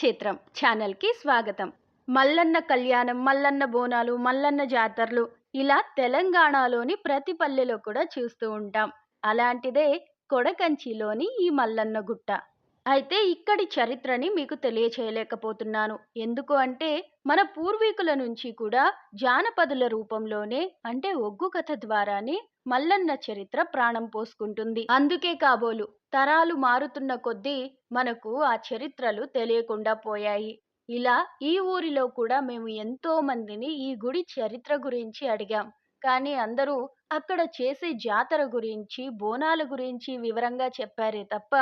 క్షేత్రం ఛానల్కి స్వాగతం. మల్లన్న కళ్యాణం మల్లన్న బోనాలు మల్లన్న జాతరలు ఇలా తెలంగాణలోని ప్రతి పల్లెలో కూడా చూస్తూ ఉంటాం. అలాంటిదే కొడకంచిలోని ఈ మల్లన్న గుట్ట. అయితే ఇక్కడి చరిత్రని మీకు తెలియచేయలేకపోతున్నాను. ఎందుకు అంటే మన పూర్వీకుల నుంచి కూడా జానపదుల రూపంలోనే అంటే ఒగ్గు కథ ద్వారానే మల్లన్న చరిత్ర ప్రాణం పోసుకుంటుంది. అందుకే కాబోలు తరాలు మారుతున్న కొద్దీ మనకు ఆ చరిత్రలు తెలియకుండా పోయాయి. ఇలా ఈ ఊరిలో కూడా మేము ఎంతో మందిని ఈ గుడి చరిత్ర గురించి అడిగాం. కానీ అందరూ అక్కడ చేసే జాతర గురించి బోనాల గురించి వివరంగా చెప్పారే తప్ప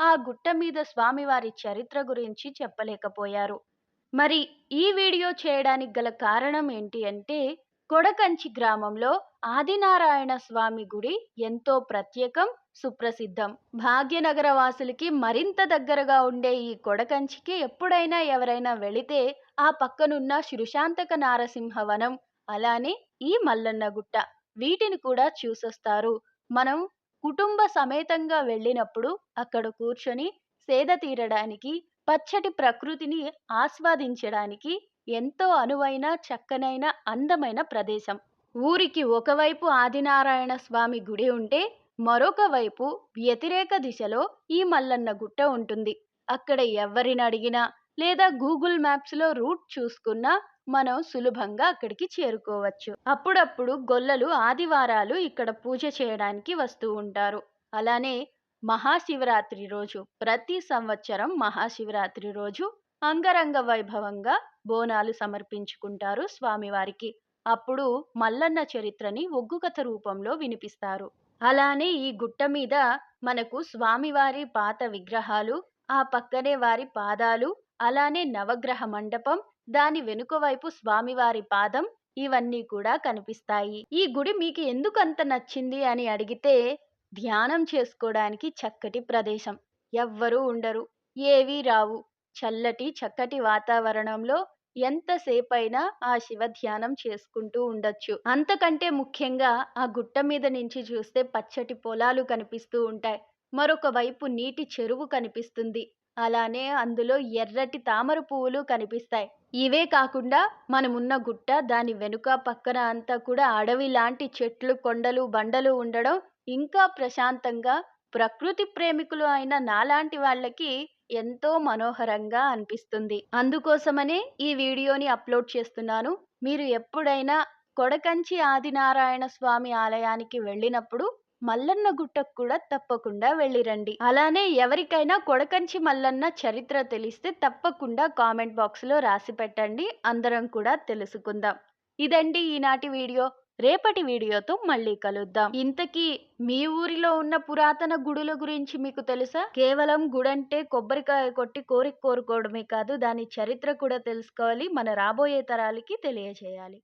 ఆ గుట్ట మీద స్వామివారి చరిత్ర గురించి చెప్పలేకపోయారు. మరి ఈ వీడియో చేయడానికి గల కారణం ఏంటి అంటే కొడకంచి గ్రామంలో ఆదినారాయణ స్వామి గుడి ఎంతో ప్రత్యేకం సుప్రసిద్ధం. భాగ్యనగర వాసులకి మరింత దగ్గరగా ఉండే ఈ కొడకంచికి ఎప్పుడైనా ఎవరైనా వెళితే ఆ పక్కనున్న శృశాంతక నారసింహవనం అలానే ఈ మల్లన్న గుట్ట వీటిని కూడా చూసొస్తారు. మనం కుటుంబ సమేతంగా వెళ్ళినప్పుడు అక్కడ కూర్చొని సేద తీరడానికి పచ్చటి ప్రకృతిని ఆస్వాదించడానికి ఎంతో అనువైన చక్కనైన అందమైన ప్రదేశం. ఊరికి ఒకవైపు ఆదినారాయణ స్వామి గుడి ఉంటే మరొక వైపు వ్యతిరేక దిశలో ఈ మల్లన్న గుట్ట ఉంటుంది. అక్కడ ఎవరిని అడిగినా లేదా గూగుల్ మ్యాప్స్లో రూట్ చూసుకున్నా మనం సులభంగా అక్కడికి చేరుకోవచ్చు. అప్పుడప్పుడు గొల్లలు ఆదివారాలు ఇక్కడ పూజ చేయడానికి వస్తూ ఉంటారు. అలానే మహాశివరాత్రి రోజు ప్రతి సంవత్సరం మహాశివరాత్రి రోజు అంగరంగ వైభవంగా బోనాలు సమర్పించుకుంటారు స్వామివారికి. అప్పుడు మల్లన్న చరిత్రని ఒగ్గుకథ రూపంలో వినిపిస్తారు. అలానే ఈ గుట్ట మీద మనకు స్వామివారి పాత విగ్రహాలు ఆ పక్కనే వారి పాదాలు అలానే నవగ్రహ మండపం దాని వెనుక వైపు స్వామివారి పాదం ఇవన్నీ కూడా కనిపిస్తాయి. ఈ గుడి మీకు ఎందుకు అంత నచ్చింది అని అడిగితే ధ్యానం చేసుకోవడానికి చక్కటి ప్రదేశం. ఎవ్వరూ ఉండరు ఏవీ రావు. చల్లటి చక్కటి వాతావరణంలో ఎంతసేపైనా ఆ శివ ధ్యానం చేసుకుంటూ ఉండొచ్చు. అంతకంటే ముఖ్యంగా ఆ గుట్ట మీద నుంచి చూస్తే పచ్చటి పొలాలు కనిపిస్తూ ఉంటాయి. మరొక వైపు నీటి చెరువు కనిపిస్తుంది. అలానే అందులో ఎర్రటి తామర పువ్వులు కనిపిస్తాయి. ఇవే కాకుండా మనమున్న గుట్ట దాని వెనుక పక్కన అంతా కూడా అడవి లాంటి చెట్లు కొండలు బండలు ఉండడం ఇంకా ప్రశాంతంగా ప్రకృతి ప్రేమికులు అయిన నాలాంటి వాళ్ళకి ఎంతో మనోహరంగా అనిపిస్తుంది. అందుకోసమనే ఈ వీడియోని అప్లోడ్ చేస్తున్నాను. మీరు ఎప్పుడైనా కొడకంచి ఆదినారాయణ స్వామి ఆలయానికి వెళ్ళినప్పుడు మల్లన్న గుట్టకు కూడా తప్పకుండా వెళ్ళిరండి. అలానే ఎవరికైనా కొడకంచి మల్లన్న చరిత్ర తెలిస్తే తప్పకుండా కామెంట్ బాక్స్లో రాసి పెట్టండి. అందరం కూడా తెలుసుకుందాం. ఇదండి ఈనాటి వీడియో. రేపటి వీడియోతో మళ్ళీ కలుద్దాం. ఇంతకీ మీ ఊరిలో ఉన్న పురాతన గుడుల గురించి మీకు తెలుసా? కేవలం గుడంటే కొబ్బరికాయ కొట్టి కోరిక కోరుకోవడమే కాదు దాని చరిత్ర కూడా తెలుసుకోవాలి మన రాబోయే తరాలకి తెలియజేయాలి.